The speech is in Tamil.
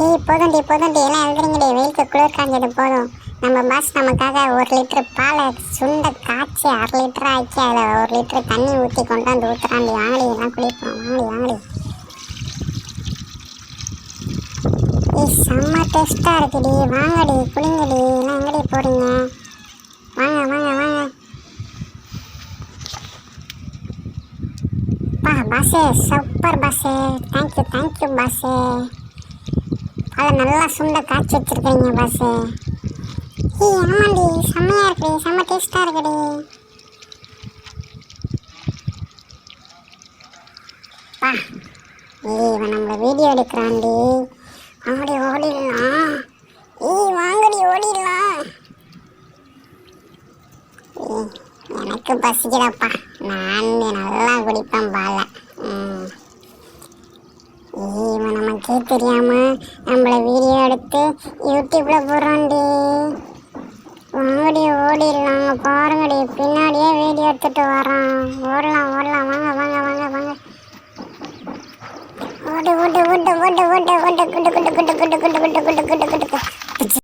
ஏய் போதும்டி போதும்டி எல்லாம் எழுதுறீங்கடி வெயிலுக்கு குளிர் காஞ்சது போதும். நம்ம பாஸ் நமக்காக ஒரு லிட்டர் பாலை சுண்ட காய்ச்சி அரை லிட்டர் ஆக்கி அதில் ஒரு லிட்டர் தண்ணி ஊற்றி கொண்டு வந்து ஊற்றுறாண்டி வாங்கடி எல்லாம் குளிப்போம் வாங்கடி வாங்கடி. ஏய் செம்ம டேஸ்ட்டாக இருக்குடி வாங்கடி குளிங்கடி எல்லாம் எங்கடி போகிறீங்க வாங்க வாங்க வாங்க. பா பாஸே சூப்பர் பாஸே தேங்க்யூ தேங்க்யூ பாஸே அதை நல்லா சுண்ட காய்ச்சி வச்சிருக்கீங்க பாஸு ஏய் ஆமாண்டி செம்மையாக இருக்குடி செம்ம டேஸ்ட்டாக இருக்குடி. பா. ஏ இவன் நம்மள வீடியோ எடுக்கிறான்டி. வாங்கடி ஓடிடலாம். ஏய் வாங்கடி ஓடிடலாம். எனக்கு பசிக்குதாப்பா. நான் நல்லா குடிப்பேன் பாலை. ம். இவன் நமக்கே தெரியாம நம்மள வீடியோ எடுத்து யூடியூப்ல போடுறான்டி வாங்கடி ஓடிடலாம் பாருங்கடி பின்னாடியே வீடியோ எடுத்துட்டு வரான் ஓடலாம் ஓடலாம் வாங்க வாங்க வாங்க வாங்க ஓட்டு ஓட்டு ஓட்டு ஓட்டு ஓட்டு ஓட்டு குட்டு குட்டு குட்டு குட்டு குட்டு குட்டு குட்டு குட்டு